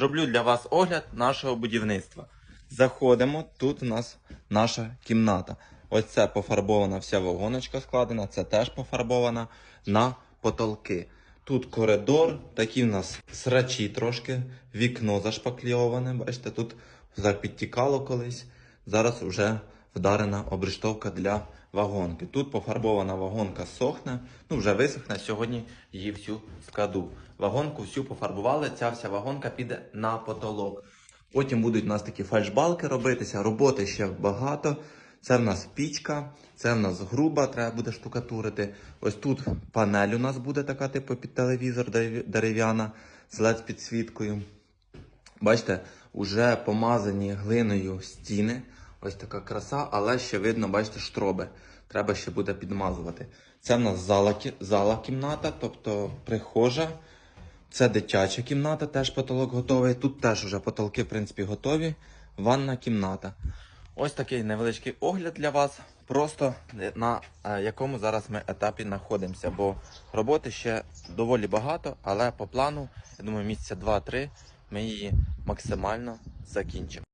зроблю для вас огляд нашого будівництва. Заходимо, тут у нас наша кімната. Ось це пофарбована вся вагоночка складена, це теж пофарбована на потолки. Тут коридор, такі в нас срачі трошки, вікно зашпакльоване. Бачите, тут підтікало колись. Зараз вже вдарена обрештовка для вагонки. Тут пофарбована вагонка сохне, ну вже висохне. Сьогодні її всю складу. Вагонку всю пофарбували, ця вся вагонка піде на потолок. Потім будуть у нас такі фальшбалки робитися, роботи ще багато. Це в нас пічка, це в нас груба, треба буде штукатурити. Ось тут панель у нас буде така, типу під телевізор дерев'яна з led підсвіткою. Бачите, уже помазані глиною стіни. Ось така краса, але ще видно, бачите, штроби. Треба ще буде підмазувати. Це в нас зала, зала кімната, тобто прихожа. Це дитяча кімната, теж потолок готовий. Тут теж вже потолки, в принципі, готові. Ванна кімната. Ось такий невеличкий огляд для вас. Просто на е, якому зараз ми етапі знаходимося. Бо роботи ще доволі багато, але по плану, я думаю, місяця 2-3 ми її максимально закінчимо.